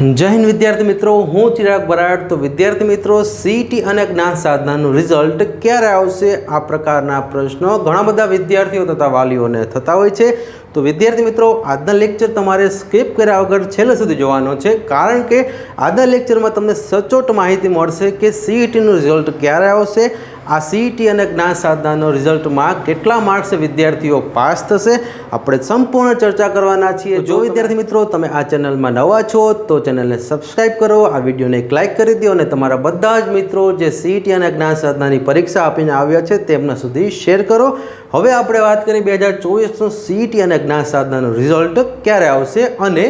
જય હિન્દ વિદ્યાર્થી મિત્રો, હું ચિરાગ બરાડ. તો વિદ્યાર્થી મિત્રો સીટી અને જ્ઞાન સાધનાનું રિઝલ્ટ ક્યારે આવશે? આ પ્રકારના પ્રશ્નો ઘણા બધા વિદ્યાર્થીઓ તથા વાલીઓને થતા હોય છે. તો વિદ્યાર્થી મિત્રો, આજના લેક્ચર તમારે સ્કીપ કર્યા વગર છેલ્લે સુધી જોવાનો છે. કારણ કે આજના લેક્ચરમાં તમને સચોટ માહિતી મળશે કે સીઈટીનું રિઝલ્ટ ક્યારે આવશે. આ સીઈટી અને જ્ઞાન સાધનાનો રિઝલ્ટમાં કેટલા માર્ક્સ વિદ્યાર્થીઓ પાસ થશે આપણે સંપૂર્ણ ચર્ચા કરવાના છીએ. જો વિદ્યાર્થી મિત્રો તમે આ ચેનલમાં નવા છો તો ચેનલને સબસ્ક્રાઇબ કરો આ વિડીયોને એક લાઇક કરી દો અને તમારા બધા જ મિત્રો જે સીઈટી અને જ્ઞાન સાધનાની પરીક્ષા આપીને આવ્યા છે તેમના સુધી શેર કરો. હવે આપણે વાત કરીએ બે હજાર ચોવીસનું સીઈટી અને જ્ઞાન સાધનાનું રિઝલ્ટ ક્યારે આવશે અને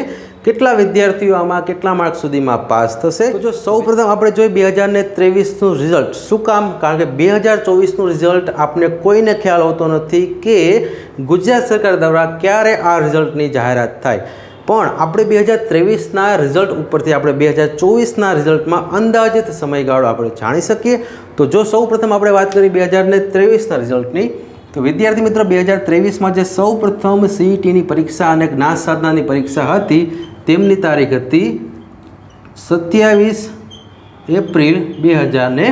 કેટલા વિદ્યાર્થીઓ આમાં કેટલા માર્ક સુધીમાં પાસ થશે? જો સૌ પ્રથમ આપણે જોઈએ બે હજાર ને ત્રેવીસનું રિઝલ્ટ શું કામ? કારણ કે બે હજાર ચોવીસનું રિઝલ્ટ આપને કોઈને ખ્યાલ હોતો નથી કે ગુજરાત સરકાર દ્વારા ક્યારે આ રિઝલ્ટની જાહેરાત થાય. પણ આપણે બે હજાર ત્રેવીસના રિઝલ્ટ ઉપરથી આપણે બે હજાર ચોવીસના રિઝલ્ટમાં અંદાજિત સમયગાળો આપણે જાણી શકીએ. તો જો સૌ પ્રથમ આપણે વાત કરીએ બે હજાર ને ત્રેવીસના રિઝલ્ટની તો વિદ્યાર્થી મિત્રો બે હજાર ત્રેવીસમાં જે સૌ પ્રથમ સીઈટીની પરીક્ષા અને જ્ઞાન સાધનાની પરીક્ષા હતી તેમની તારીખ હતી સત્યાવીસ એપ્રિલ બે હજાર ને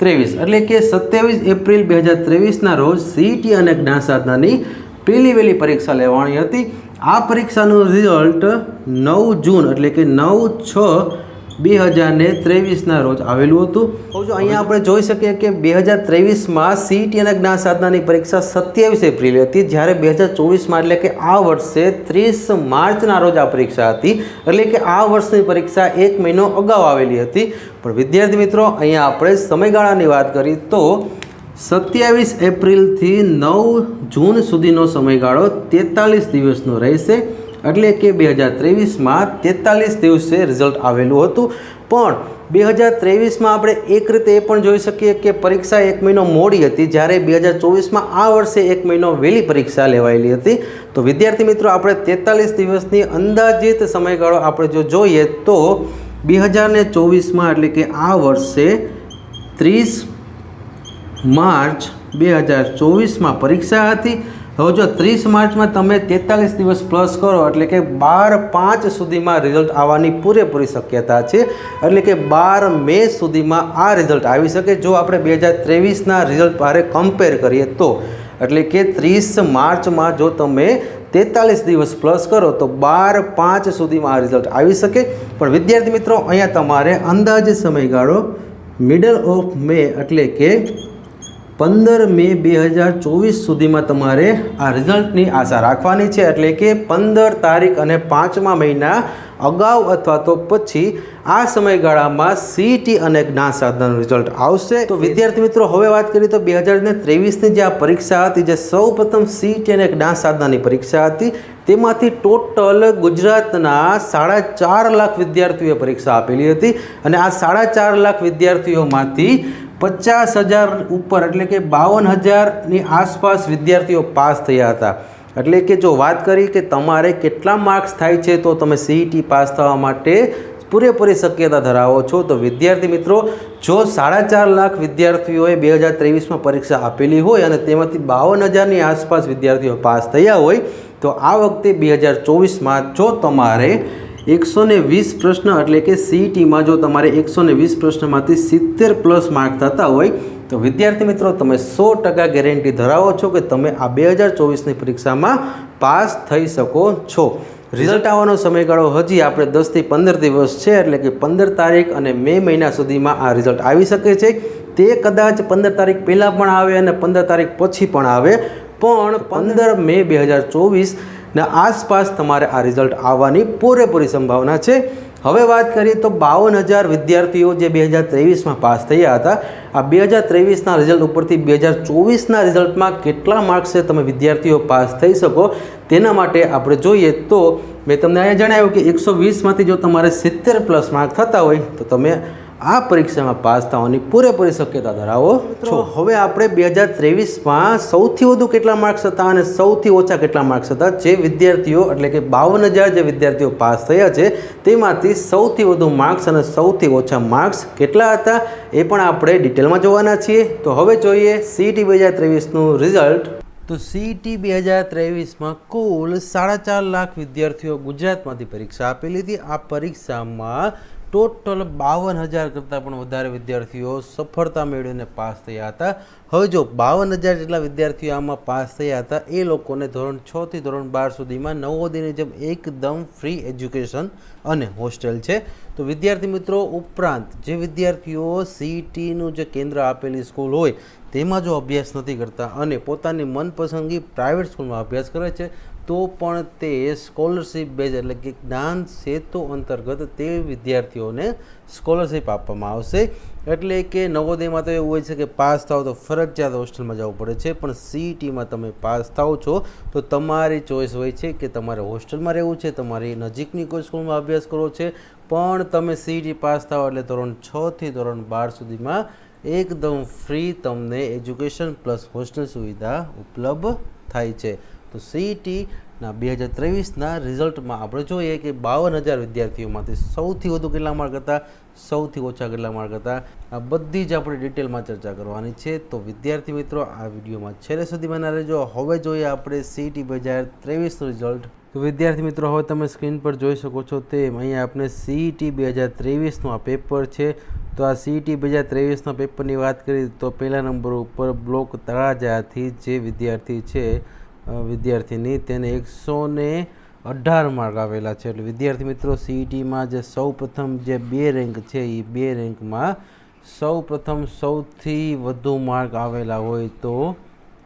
ત્રેવીસ. એટલે કે સત્યાવીસ એપ્રિલ બે હજાર ત્રેવીસના રોજ સીઈટી અને જ્ઞાન સાધનાની પહેલી વહેલી પરીક્ષા લેવાની હતી. આ પરીક્ષાનું રિઝલ્ટ નવ જૂન, એટલે કે નવ છ બે હજાર ને ત્રેવીસના રોજ આવેલું હતું. હવે જો અહીંયા આપણે જોઈ શકીએ કે બે હજાર ત્રેવીસમાં સીઈટી અને જ્ઞાન સાધનાની પરીક્ષા સત્યાવીસ એપ્રિલે હતી, જ્યારે બે હજાર ચોવીસમાં એટલે કે આ વર્ષે ત્રીસ માર્ચના રોજ આ પરીક્ષા હતી. એટલે કે આ વર્ષની પરીક્ષા એક મહિનો અગાઉ આવેલી હતી. પણ વિદ્યાર્થી મિત્રો, અહીંયા આપણે સમયગાળાની વાત કરી તો સત્યાવીસ એપ્રિલથી નવ જૂન સુધીનો સમયગાળો તેતાલીસ દિવસનો રહેશે. એટલે કે બે હજાર ત્રેવીસમાં તેતાલીસ દિવસે રિઝલ્ટ આવેલું હતું. પણ બે હજાર ત્રેવીસમાં આપણે એક રીતે એ પણ જોઈ શકીએ કે પરીક્ષા એક મહિનો મોડી હતી. જ્યારે બે હજાર ચોવીસમાં આ વર્ષે એક મહિનો વહેલી પરીક્ષા લેવાયેલી હતી. તો વિદ્યાર્થી મિત્રો, આપણે તેતાલીસ દિવસની અંદાજિત સમયગાળો આપણે જો જોઈએ તો બે હજાર ને ચોવીસમાં એટલે કે આ વર્ષે ત્રીસ માર્ચ બે હજાર ચોવીસમાં પરીક્ષા હતી. હવે જો ત્રીસ માર્ચમાં તમે તેતાલીસ દિવસ પ્લસ કરો, એટલે કે બાર પાંચ સુધીમાં રિઝલ્ટ આવવાની પૂરેપૂરી શક્યતા છે. એટલે કે બાર મે સુધીમાં આ રિઝલ્ટ આવી શકે. જો આપણે બે હજાર ત્રેવીસના રિઝલ્ટ ભારે કમ્પેર કરીએ તો, એટલે કે ત્રીસ માર્ચમાં જો તમે તેતાલીસ દિવસ પ્લસ કરો, તો બાર પાંચ સુધીમાં આ રિઝલ્ટ આવી શકે. પણ વિદ્યાર્થી મિત્રો, અહીંયા તમારે અંદાજે સમયગાળો મિડલ ઓફ મે એટલે કે પંદર મે બે હજાર ચોવીસ સુધીમાં તમારે આ રિઝલ્ટની આશા રાખવાની છે એટલે કે પંદર તારીખ અને પાંચમા મહિના અગાઉ અથવા તો પછી આ સમયગાળામાં સીટી અને જ્ઞાન સાધનાનું રિઝલ્ટ આવશે. તો વિદ્યાર્થી મિત્રો, હવે વાત કરીએ તો બે હજાર ને ત્રેવીસની જે આ પરીક્ષા હતી, જે સૌ પ્રથમ સીટી અને જ્ઞાન સાધનાની પરીક્ષા હતી, તેમાંથી ટોટલ ગુજરાતના સાડા ચાર લાખ વિદ્યાર્થીઓએ પરીક્ષા આપેલી હતી અને આ સાડા ચાર લાખ વિદ્યાર્થીઓમાંથી પચાસ હજાર ઉપર, એટલે કે બાવન હજારની આસપાસ વિદ્યાર્થીઓ પાસ થયા હતા. એટલે કે જો વાત કરી કે તમારે કેટલા માર્ક્સ થાય છે, તો તમે સીઈટી પાસ થવા માટે પૂરેપૂરી શક્યતા ધરાવો છો. તો વિદ્યાર્થી મિત્રો, જો સાડા ચાર લાખ વિદ્યાર્થીઓએ બે હજાર ત્રેવીસમાં પરીક્ષા આપેલી હોય અને તેમાંથી બાવન હજારની આસપાસ વિદ્યાર્થીઓ પાસ થયા હોય, તો આ વખતે બે હજાર ચોવીસમાં જો તમારે એકસો ને વીસ પ્રશ્ન એટલે કે સીઈટીમાં જો તમારે એકસો ને વીસ પ્રશ્નમાંથી સિત્તેર પ્લસ માર્ક થતા હોય, તો વિદ્યાર્થી મિત્રો તમે સો ટકા ગેરંટી ધરાવો છો કે તમે આ બે હજાર ચોવીસની પરીક્ષામાં પાસ થઈ શકો છો. રિઝલ્ટ આવવાનો સમયગાળો હજી આપણે દસથી પંદર દિવસ છે, એટલે કે પંદર તારીખ અને મે મહિના સુધીમાં આ રિઝલ્ટ આવી શકે છે. તે કદાચ પંદર તારીખ પહેલાં પણ આવે અને પંદર તારીખ પછી પણ આવે, પણ પંદર મે બે હજાર ચોવીસ ને આસપાસ તમારે આ રિઝલ્ટ આવવાની પૂરેપૂરી સંભાવના છે. હવે વાત કરીએ તો બાવન હજાર વિદ્યાર્થીઓ જે બે હજાર ત્રેવીસમાં પાસ થયા હતા, આ બે હજાર ત્રેવીસના રિઝલ્ટ ઉપરથી બે હજાર ચોવીસના રિઝલ્ટમાં કેટલા માર્ક્સે તમે વિદ્યાર્થીઓ પાસ થઈ શકો તેના માટે આપણે જોઈએ તો મેં તમને અહીંયા જણાવ્યું કે એકસો વીસમાંથી જો તમારે સિત્તેર પ્લસ માર્ક થતા હોય તો તમે આ પરીક્ષામાં પાસ થવાની પૂરેપૂરી શક્યતા ધરાવો છો. હવે આપણે બે હજાર ત્રેવીસમાં સૌથી વધુ કેટલા માર્ક્સ હતા અને સૌથી ઓછા કેટલા માર્ક્સ હતા જે વિદ્યાર્થીઓ એટલે કે બાવન હજાર જે વિદ્યાર્થીઓ પાસ થયા છે તેમાંથી સૌથી વધુ માર્ક્સ અને સૌથી ઓછા માર્ક્સ કેટલા હતા એ પણ આપણે ડિટેલમાં જોવાના છીએ. તો હવે જોઈએ સીટી બે હજાર ત્રેવીસનું રિઝલ્ટ. તો સીઈટી બે હજાર ત્રેવીસમાં કુલ સાડા ચાર લાખ વિદ્યાર્થીઓ ગુજરાતમાંથી પરીક્ષા આપેલી હતી આ પરીક્ષામાં ટોટલ બાવન હજાર કરતાં પણ વધારે વિદ્યાર્થીઓ સફળતા મેળવીને પાસ થયા હતા. હવે જો બાવન હજાર જેટલા વિદ્યાર્થીઓ આમાં પાસ થયા હતા, એ લોકોને ધોરણ છથી ધોરણ બાર સુધીમાં નવોદયની જેમ એકદમ ફ્રી એજ્યુકેશન અને હોસ્ટેલ છે. તો વિદ્યાર્થી મિત્રો, ઉપરાંત જે વિદ્યાર્થીઓ સીટીનું જે કેન્દ્ર આપેલી સ્કૂલ હોય, તેમાં જો અભ્યાસ નથી કરતા અને પોતાની મનપસંદગી પ્રાઇવેટ સ્કૂલમાં અભ્યાસ કરે છે તો પણ તે સ્કોલરશિપ બેઝ એટલે કે જ્ઞાન સેતુ અંતર્ગત તે વિદ્યાર્થીઓને સ્કોલરશિપ આપવામાં આવશે. એટલે કે નવોદયમાં તો એવું હોય છે કે પાસ થાવ તો ફરજિયાત હોસ્ટેલમાં જવું પડે છે, પણ સીઈટીમાં તમે પાસ થાવ છો તો તમારી ચોઈસ હોય છે કે તમારે હોસ્ટેલમાં રહેવું છે, તમારી નજીકની કોઈ સ્કૂલમાં અભ્યાસ કરવો છે, પણ તમે સીઈટી પાસ થાવ એટલે ધોરણ છથી ધોરણ બાર સુધીમાં એકદમ ફ્રી તમને એજ્યુકેશન પ્લસ હોસ્ટેલ સુવિધા ઉપલબ્ધ થાય છે. તો સીઈટીના બે હજાર ત્રેવીસના રિઝલ્ટમાં આપણે જોઈએ કે બાવન હજાર વિદ્યાર્થીઓમાંથી સૌથી વધુ કેટલા માર્ક હતા? સૌથી ઓછા કેટલા માર્ક હતા? આ બધી જ આપણે ડિટેલમાં ચર્ચા કરવાની છે. તો વિદ્યાર્થી મિત્રો, આ વિડીયોમાં છેલ્લે સુધી બના રહેજો. હવે જોઈએ આપણે સીઈટી બે હજાર ત્રેવીસનું રિઝલ્ટ. તો વિદ્યાર્થી મિત્રો, હવે તમે સ્ક્રીન પર જોઈ શકો છો તેમ અહીંયા આપણે સીઈટી બે હજાર ત્રેવીસનું આ પેપર છે. તો આ સીઈટી બે હજાર ત્રેવીસના પેપરની વાત કરીએ તો પહેલા નંબર ઉપર બ્લોક તળાજાથી જે વિદ્યાર્થી છે વિદ્યાર્થીની તેને એકસો ને અઢાર માર્ક આવેલા છે. એટલે વિદ્યાર્થી મિત્રો સીઈટીમાં જે સૌ પ્રથમ જે બે રેન્ક છે એ બે રેન્કમાં સૌ પ્રથમ સૌથી વધુ માર્ક આવેલા હોય તો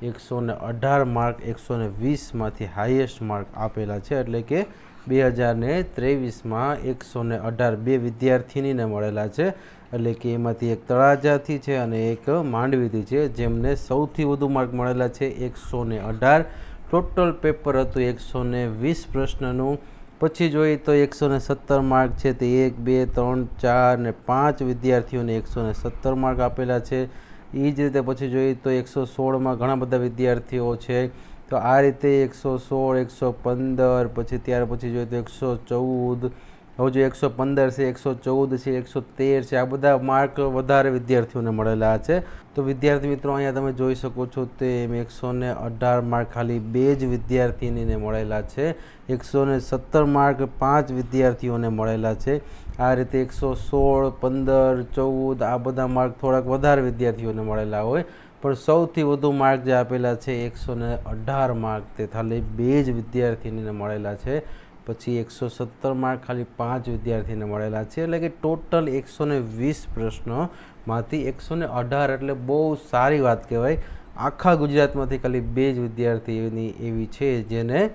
એકસો ને અઢાર માર્ક એકસો ને વીસમાંથી હાઈએસ્ટ માર્ક આપેલા છે. એટલે કે બે હજાર ને ત્રેવીસમાં એકસો ને અઢાર બે વિદ્યાર્થીનીને મળેલા છે. એટલે કે એમાંથી એક તળાજાથી છે અને એક માંડવીથી છે, જેમને સૌથી વધુ માર્ક મળેલા છે, એકસો ને અઢાર. ટોટલ પેપર હતું એકસો ને વીસ પ્રશ્નનું. પછી જોઈએ તો એકસો ને સત્તર માર્ક છે તે એક, બે, ત્રણ, ચાર ને પાંચ વિદ્યાર્થીઓને એકસો ને સત્તર માર્ક આપેલા છે. એ જ રીતે પછી જોઈએ તો એકસો સોળમાં ઘણા બધા વિદ્યાર્થીઓ છે. તો આ રીતે એકસો સોળ, એકસો પંદર, પછી ત્યાર પછી જોઈએ તો એકસો ચૌદ હવે જો એકસો પંદર છે, એકસો ચૌદ છે, એકસો તેર છે, આ બધા માર્ક વધારે વિદ્યાર્થીઓને મળેલા છે. તો વિદ્યાર્થી મિત્રો, અહીંયા તમે જોઈ શકો છો તેમ એકસો ને અઢાર માર્ક ખાલી બે જ વિદ્યાર્થીનીને મળેલા છે. એકસો ને સત્તર માર્ક પાંચ વિદ્યાર્થીઓને મળેલા છે. આ રીતે એકસો સોળ, પંદર, ચૌદ આ બધા માર્ક થોડાક વધારે વિદ્યાર્થીઓને મળેલા હોય. પણ સૌથી વધુ માર્ક જે આપેલા છે, એકસો ને અઢાર માર્ક તે ખાલી બે જ વિદ્યાર્થીનીને મળેલા છે. પછી એકસો સત્તર માર્ક ખાલી પાંચ વિદ્યાર્થીને મળેલા છે. એટલે કે ટોટલ એકસો ને વીસ પ્રશ્નોમાંથી એકસો ને અઢાર એટલે બહુ સારી વાત કહેવાય. આખા ગુજરાતમાંથી ખાલી બે જ વિદ્યાર્થીની એવી છે જેને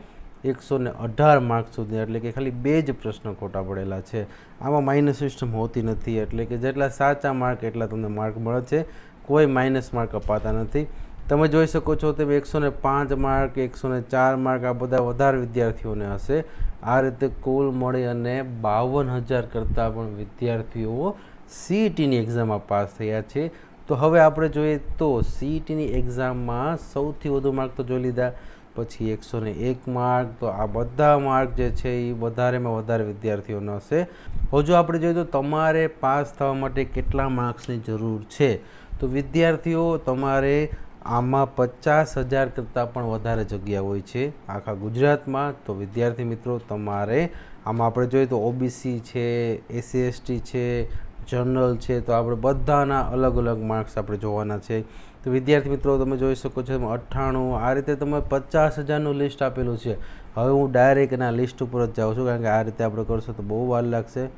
એકસો ને અઢાર માર્ક સુધી એટલે કે ખાલી બે જ પ્રશ્ન ખોટા પડેલા છે. આમાં માઇનસ સિસ્ટમ હોતી નથી એટલે કે જેટલા સાચા માર્ક એટલા તમને માર્ક મળે છે. કોઈ માઇનસ માર્ક અપાતા નથી. તમે જોઈ શકો છો તેમ એકસો ને પાંચ માર્ક, એકસો ને ચાર માર્ક આ બધા વધારે વિદ્યાર્થીઓને હશે. આ રીતે કુલ મળી અને બાવન હજાર કરતાં પણ વિદ્યાર્થીઓ સીઈટીની એક્ઝામમાં પાસ થયા છે. તો હવે આપણે જોઈએ તો સીઈટીની એક્ઝામમાં સૌથી વધુ માર્ક તો જોઈ લીધા. પછી એકસો ને એક માર્ક, તો આ બધા માર્ક જે છે એ વધારેમાં વધારે વિદ્યાર્થીઓનો હશે. હજુ આપણે જોઈએ તો તમારે પાસ થવા માટે કેટલા માર્ક્સની જરૂર છે? તો વિદ્યાર્થીઓ, તમારે આમાં પચાસ હજાર કરતાં પણ વધારે જગ્યા હોય છે આખા ગુજરાતમાં. તો વિદ્યાર્થી મિત્રો, તમારે આમાં આપણે જોઈએ તો ઓબીસી છે એસસી એસટી છે, જનરલ છે, તો આપણે બધાના અલગ અલગ માર્ક્સ આપણે જોવાના છે. તો વિદ્યાર્થી મિત્રો, તમે જોઈ શકો છો અઠ્ઠાણું, આ રીતે તમે પચાસ હજારનું લિસ્ટ આપેલું છે. હવે હું ડાયરેક્ટ એના લિસ્ટ ઉપર જ જાઉં છું, કારણ કે આ રીતે આપણે કરશું તો બહુ વાર લાગશે.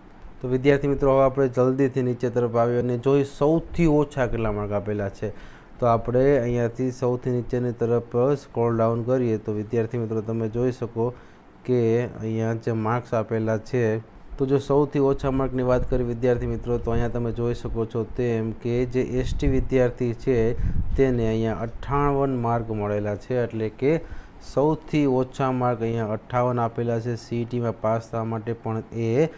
તો વિદ્યાર્થી મિત્રો, હવે આપણે જલ્દીથી નીચે તરફ આવીએ અને જોઈ સૌથી ઓછા કેટલા માર્ક આપેલા છે. તો આપણે અહીંયાથી સૌથી નીચેની તરફ સ્ક્રોલ ડાઉન કરીએ તો વિદ્યાર્થી મિત્રો તમે જોઈ શકો કે અહીંયા જે માર્ક્સ આપેલા છે, તો જો સૌથી ઓછા માર્કની વાત કરી વિદ્યાર્થી મિત્રો, તો અહીંયા તમે જોઈ શકો છો તેમ કે જે એસટી વિદ્યાર્થી છે તેને અહીંયા અઠ્ઠાવન માર્ક મળેલા છે, એટલે કે સૌથી ઓછા માર્ક અહીંયા અઠ્ઠાવન આપેલા છે. સીઈટીમાં પાસ થવા માટે પણ એ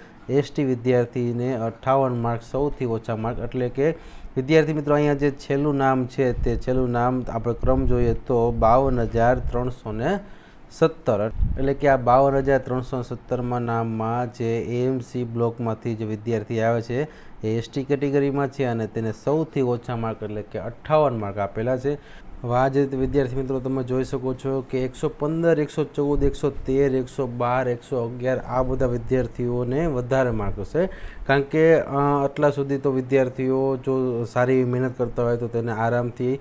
એસટી વિદ્યાર્થીને અઠ્ઠાવન માર્ક, સૌથી ઓછા માર્ક, એટલે કે વિદ્યાર્થી મિત્રો, અહીંયા જે છેલ્લું નામ છે તે છેલ્લું નામ આપણે ક્રમ જોઈએ તો બાવન હજાર ત્રણસો ને સત્તર. એટલે કે આ બાવન હજાર ત્રણસો સત્તરમાં નામમાં જે એએમસી બ્લોકમાંથી જે વિદ્યાર્થી આવે છે, એ એસટી કેટેગરીમાં છે અને તેને સૌથી ઓછા માર્ક એટલે કે અઠ્ઠાવન માર્ક આપેલા છે. આ જે વિદ્યાર્થી મિત્રો તમે જોઈ શકો છો કે એકસો પંદર, એકસો ચૌદ, એકસો તેર, એકસો બાર, એકસો અગિયાર આ બધા વિદ્યાર્થીઓને વધારે માર્ક હશે. કારણ કે આટલા સુધી તો વિદ્યાર્થીઓ જો સારી એવી મહેનત કરતા હોય તો તેને આરામથી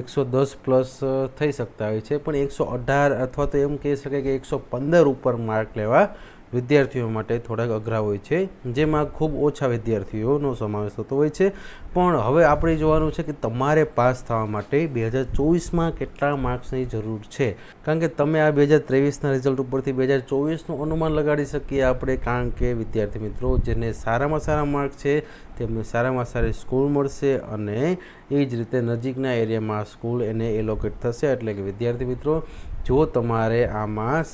એકસો દસ પ્લસ થઈ શકતા હોય છે. પણ એકસો અઢાર અથવા તો એમ કહી શકાય કે એકસો પંદર ઉપર માર્ક લેવા વિદ્યાર્થીઓ માટે થોડાક અઘરા હોય છે, જેમાં ખૂબ ઓછા વિદ્યાર્થીઓનો સમાવેશ થતો હોય છે. પણ હવે આપણે જોવાનું છે કે તમારે પાસ થવા માટે બે હજાર ચોવીસમાં કેટલા માર્ક્સની જરૂર છે? કારણ કે તમે આ બે હજાર ત્રેવીસના રિઝલ્ટ ઉપરથી બે હજાર ચોવીસનું અનુમાન લગાડી શકીએ આપણે, કારણ કે વિદ્યાર્થી મિત્રો, જેને સારામાં સારા માર્ક છે, તેમને સારામાં સારી સ્કૂલ મળશે અને એ જ રીતે નજીકના એરિયામાં સ્કૂલ એને એલોકેટ થશે. એટલે કે વિદ્યાર્થી મિત્રો જો તમારે આમાં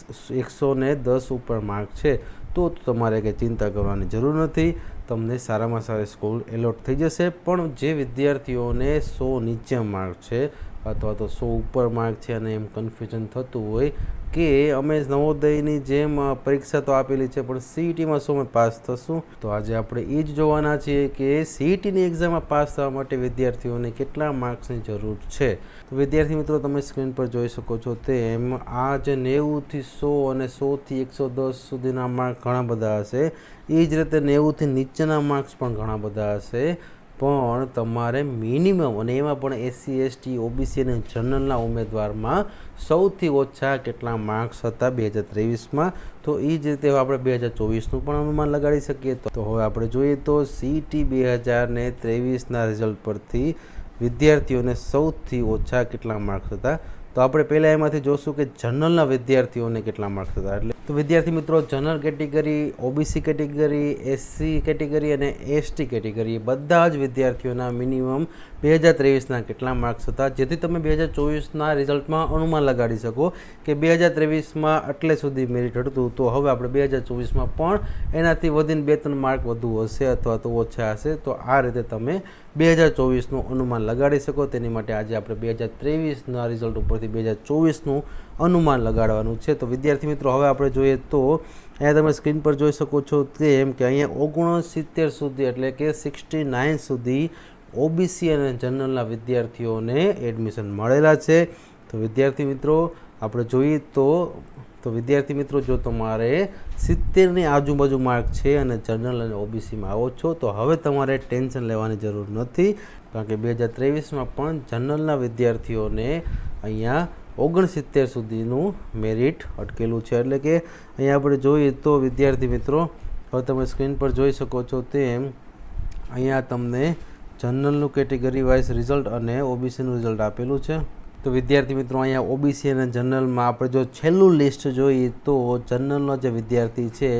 એકસો ને દસ ઉપર માર્ક છે, તો તમારે કંઈ ચિંતા કરવાની જરૂર નથી. તમને સારામાં સારી સ્કૂલ એલોટ થઈ જશે, પણ જે વિદ્યાર્થીઓને સો નીચે માર્ક છે અથવા તો સો ઉપર માર્ક છે અને એમ કન્ફ્યુઝન થતું હોય કે અમે નવોદયની જેમ પરીક્ષા તો આપેલી છે, પણ સીઈટીમાં શું અમે પાસ થશું? તો આજે આપણે એ જ જોવાના છીએ કે સીઈટીની એક્ઝામમાં પાસ થવા માટે વિદ્યાર્થીઓને કેટલા માર્ક્સની જરૂર છે. વિદ્યાર્થી મિત્રો, તમે સ્ક્રીન પર જોઈ શકો છો તેમ આ જે નેવુંથી સો અને સોથી એકસો દસ સુધીના માર્ક ઘણા બધા હશે. એ જ રીતે નેવુંથી નીચેના માર્ક્સ પણ ઘણા બધા હશે. પણ તમારે મિનિમમ અને એમાં પણ એસસી એસટી ઓબીસી અને જનરલના ઉમેદવારમાં સૌથી ઓછા કેટલા માર્ક્સ હતા બે હજાર ત્રેવીસમાં? તો એ જ રીતે આપણે બે હજાર ચોવીસનું પણ અનુમાન લગાડી શકીએ તો હવે આપણે જોઈએ તો સીટી બે હજાર ને ત્રેવીસના રિઝલ્ટ પરથી વિદ્યાર્થીઓને સૌથી ઓછા કેટલા માર્ક્સ હતા? તો આપણે પહેલાં એમાંથી જોશું કે જનરલના વિદ્યાર્થીઓને કેટલા માર્ક્સ હતા. એટલે તો વિદ્યાર્થી મિત્રો general category OBC category SC category અને એસટી કેટેગરી બધા જ વિદ્યાર્થીઓના મિનિમમ બે હજાર ત્રેવીસના કેટલા માર્ક્સ હતા? જેથી તમે બે હજાર ચોવીસના રિઝલ્ટમાં અનુમાન લગાડી શકો કે બે હજાર ત્રેવીસમાં આટલે સુધી મેરિટ હતું. તો હવે આપણે બે હજાર ચોવીસમાં પણ એનાથી વધીને બે ત્રણ માર્ક વધુ હશે અથવા તો ઓછા હશે. તો આ રીતે તમે બે હજાર ચોવીસનું અનુમાન લગાડી શકો. તેની માટે આજે આપણે બે હજાર ત્રેવીસના રિઝલ્ટ ઉપરથી બે હજાર ચોવીસનું અનુમાન લગાડવાનું છે. તો વિદ્યાર્થી મિત્રો, હવે આપણે જોઈએ તો અહીંયા તમે સ્ક્રીન પર જોઈ શકો છો તેમ કે અહીંયા ઓગણસિત્તેર સુધી એટલે કે સિક્સટી નાઇન સુધી ઓબીસી અને જનરલના વિદ્યાર્થીઓને એડમિશન મળેલા છે. તો વિદ્યાર્થી મિત્રો, આપણે જોઈએ તો તો વિદ્યાર્થી મિત્રો, જો તમારે સિત્તેરની આજુબાજુ માર્ક છે અને જનરલ અને ઓબીસીમાં આવો છો, તો હવે તમારે ટેન્શન લેવાની જરૂર નથી, કારણ કે બે હજાર ત્રેવીસમાં પણ જનરલના વિદ્યાર્થીઓને અહીંયા ઓગણસિત્તેર સુધીનું મેરિટ અટકેલું છે. એટલે કે અહીંયા આપણે જોઈએ તો, વિદ્યાર્થી મિત્રો, હવે તમે સ્ક્રીન પર જોઈ શકો છો તેમ, અહીંયા તમને જનરલનું કેટેગરી વાઇઝ રિઝલ્ટ અને ઓબીસીનું રિઝલ્ટ આપેલું છે. તો વિદ્યાર્થી મિત્રો, અહીંયા ઓબીસી અને જનરલમાં આપણે જો છેલ્લું લિસ્ટ જોઈએ તો જનરલનો જે વિદ્યાર્થી છે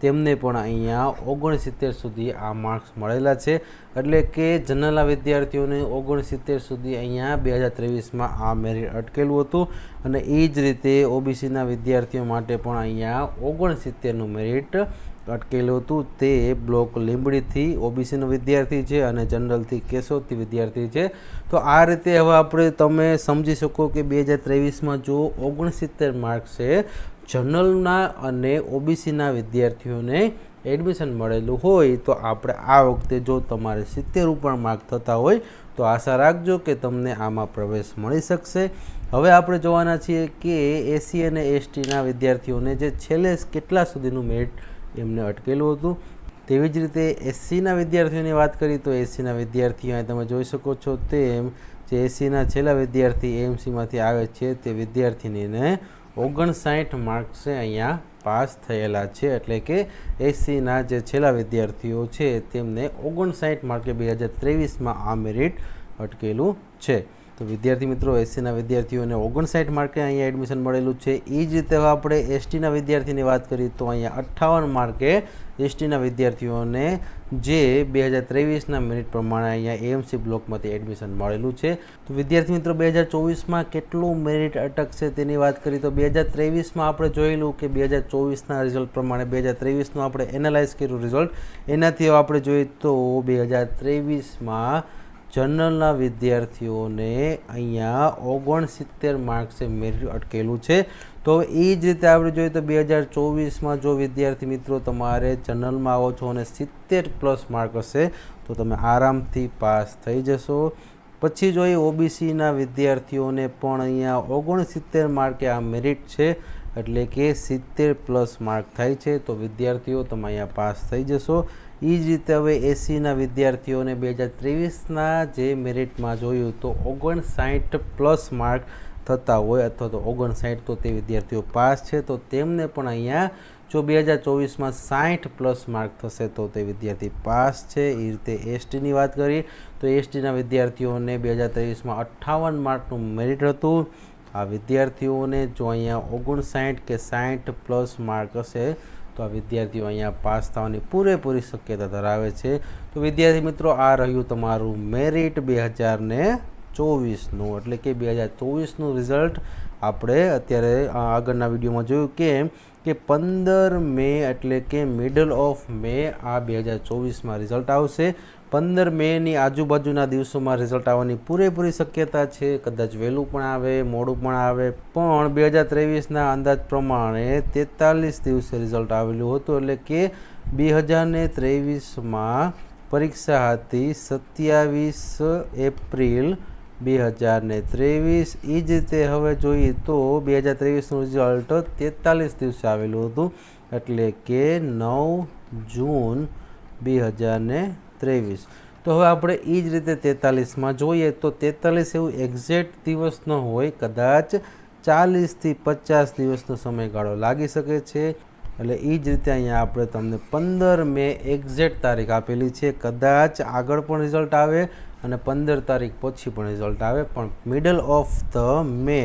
તેમને પણ અહીંયા ઓગણસિત્તેર સુધી આ માર્ક્સ મળેલા છે. એટલે કે જનરલના વિદ્યાર્થીઓને ઓગણસિત્તેર સુધી અહીંયા બે હજાર ત્રેવીસમાં આ મેરિટ અટકેલું હતું. અને એ જ રીતે ઓબીસીના વિદ્યાર્થીઓ માટે પણ અહીંયા ઓગણસિત્તેરનું મેરિટ અટકેલું હતું. તે બ્લોક લીંબડીથી ઓબીસીનો વિદ્યાર્થી છે અને જનરલથી કેશોદથી વિદ્યાર્થી છે. તો આ રીતે હવે આપણે તમે સમજી શકો કે બે હજાર ત્રેવીસમાં જો ઓગણસિત્તેર માર્ક્સ છે, જનરલના અને ઓબીસીના વિદ્યાર્થીઓને એડમિશન મળેલું હોય તો આપણે આ વખતે જો તમારે સિત્તેર ઉપર માર્ક થતા હોય તો આશા રાખજો કે તમને આમાં પ્રવેશ મળી શકશે. હવે આપણે જોવાના છીએ કે એસસી અને એસટીના વિદ્યાર્થીઓને જે છેલ્લે કેટલા સુધીનું મેરિટ એમને અટકેલું હતું. તેવી જ રીતે એસસીના વિદ્યાર્થીઓની વાત કરીએ તો એસસીના વિદ્યાર્થીઓ અહીં તમે જોઈ શકો છો તેમ જે એસસીના છેલ્લા વિદ્યાર્થી એએમસીમાંથી આવે છે તે વિદ્યાર્થીનીને ઓગણસાઠ માર્ક્સે અહીંયા પાસ થયેલા છે. એટલે કે એસસીના જે છેલ્લા વિદ્યાર્થીઓ છે તેમને ઓગણસાઠ માર્કે બે હજાર ત્રેવીસમાં આ મેરિટ અટકેલું છે. તો વિદ્યાર્થી મિત્રો, એસસીના વિદ્યાર્થીઓને ઓગણસાઠ માર્કે અહીંયા એડમિશન મળેલું છે. એ જ રીતે આપણે એસટીના વિદ્યાર્થીની વાત કરીએ તો અહીંયા અઠ્ઠાવન માર્કે એસટીના વિદ્યાર્થીઓને જે બે હજાર ત્રેવીસના મિનિટ પ્રમાણે અહીંયા એએમસી બ્લોકમાંથી એડમિશન મળેલું છે. તો વિદ્યાર્થી મિત્રો, બે હજાર ચોવીસમાં કેટલું મેરિટ અટકશે તેની વાત કરીએ તો બે હજાર ત્રેવીસમાં આપણે જોયેલું કે બે હજાર ચોવીસના રિઝલ્ટ પ્રમાણે બે હજાર ત્રેવીસનું આપણે એનાલાઇઝ કર્યું રિઝલ્ટ. એનાથી આપણે જોઈએ તો બે હજાર ત્રેવીસમાં જનરલના વિદ્યાર્થીઓને અહીંયા ઓગણસિત્તેર માર્ક્સે મેરિટ અટકેલું છે. તો એ જ રીતે આપણે જોઈએ તો બે હજાર ચોવીસમાં જો વિદ્યાર્થી મિત્રો તમારે જનરલમાં આવો છો અને સિત્તેર પ્લસ માર્ક હશે, તો તમે આરામથી પાસ થઈ જશો. પછી જોઈએ ઓબીસીના વિદ્યાર્થીઓને પણ અહીંયા ઓગણસિત્તેર માર્કે આ મેરિટ છે, એટલે કે સિત્તેર પ્લસ માર્ક થાય છે, તો વિદ્યાર્થીઓ તમે અહીંયા પાસ થઈ જશો. એ જ રીતે હવે એસીના વિદ્યાર્થીઓને બે હજાર ત્રેવીસના જે મેરિટમાં જોયું તો ઓગણસાઠ પ્લસ માર્ક થતા હોય અથવા તો ઓગણસાઠ તો તે વિદ્યાર્થીઓ પાસ છે, તો તેમને પણ અહીંયા જો બે હજાર ચોવીસમાં સાઠ પ્લસ માર્ક થશે તો તે વિદ્યાર્થી પાસ છે. એ રીતે એસટીની વાત કરીએ તો એસટીના વિદ્યાર્થીઓને બે હજાર ત્રેવીસમાં અઠ્ઠાવન માર્કનું મેરિટ હતું. આ વિદ્યાર્થીઓને જો અહીંયા ઓગણસાઠ કે સાઠ પ્લસ માર્ક હશે તો આ વિદ્યાર્થીઓ અહીંયા પાસ થવાની પૂરેપૂરી શક્યતા ધરાવે છે. તો વિદ્યાર્થી મિત્રો, આ રહ્યું તમારું મેરિટ બે હજારને ચોવીસનું. એટલે કે બે હજાર ચોવીસનું રિઝલ્ટ આપણે અત્યારે આગળના વિડીયોમાં જોયું કે કે પંદર મે એટલે કે મિડલ ઓફ મે આ બે હજાર ચોવીસમાં રિઝલ્ટ આવશે. પંદર મેની આજુબાજુના દિવસોમાં રિઝલ્ટ આવવાની પૂરેપૂરી શક્યતા છે. કદાચ વહેલું પણ આવે, મોડું પણ આવે. પણ બે હજાર ત્રેવીસના અંદાજ પ્રમાણે તેતાલીસ દિવસે રિઝલ્ટ આવેલું હતું. એટલે કે બે હજારને ત્રેવીસમાં પરીક્ષા હતી સત્યાવીસ એપ્રિલ બે હજાર ને ત્રેવીસ એ જ રીતે હવે જોઈએ તો બે હજાર ત્રેવીસનું રિઝલ્ટ તેતાલીસ દિવસે આવેલું હતું. એટલે કે નવ જૂન બે હજાર ને ત્રેવીસ. તો હવે આપણે એ જ રીતે તેતાલીસમાં જોઈએ તો તેતાલીસ એવું એક્ઝેક્ટ દિવસ ન હોય, કદાચ ચાલીસથી પચાસ દિવસનો સમયગાળો લાગી શકે છે. એટલે એ જ રીતે અહીંયા આપણે તમને પંદર મે એક્ઝેક્ટ તારીખ આપેલી છે. કદાચ આગળ પણ રિઝલ્ટ આવે અને પંદર તારીખ પછી પણ રિઝલ્ટ આવે. પણ મિડલ ઓફ ધ મે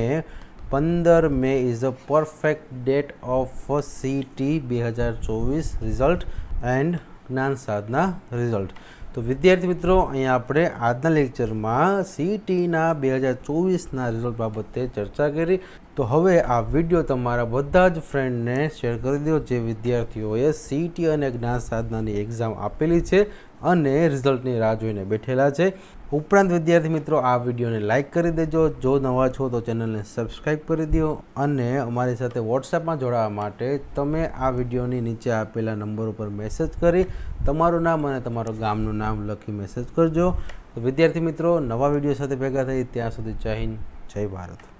પંદર May is a perfect date of city બે હજાર ચોવીસ રિઝલ્ટ એન્ડ જ્ઞાન સાધના રિઝલ્ટ તો વિદ્યાર્થી મિત્રો, અહીંયા આપણે આજના લેક્ચરમાં સીટીના બે હજાર ચોવીસના રિઝલ્ટ બાબતે ચર્ચા કરી. તો હવે આ વીડિયો તમારા બધા જ ફ્રેન્ડને શેર કરી દો. જે વિદ્યાર્થીઓએ સીટી અને જ્ઞાન સાધનાની એક્ઝામ આપેલી છે. અને રિઝલ્ટની રાહ જોઈને બેઠેલા છે. ઉપરાંત વિદ્યાર્થી મિત્રો, આ વિડીયોને લાઇક કરી દેજો. જો નવા છો તો ચેનલને સબસ્ક્રાઈબ કરી દો અને અમારી સાથે વોટ્સએપમાં જોડાવા માટે તમે આ વિડીયોની નીચે આપેલા નંબર ઉપર મેસેજ કરી તમારું નામ અને તમારું ગામનું નામ લખી મેસેજ કરજો. વિદ્યાર્થી મિત્રો, નવા વીડિયો સાથે ભેગા થઈ ત્યાં સુધી જય હિન્દ, જય ભારત.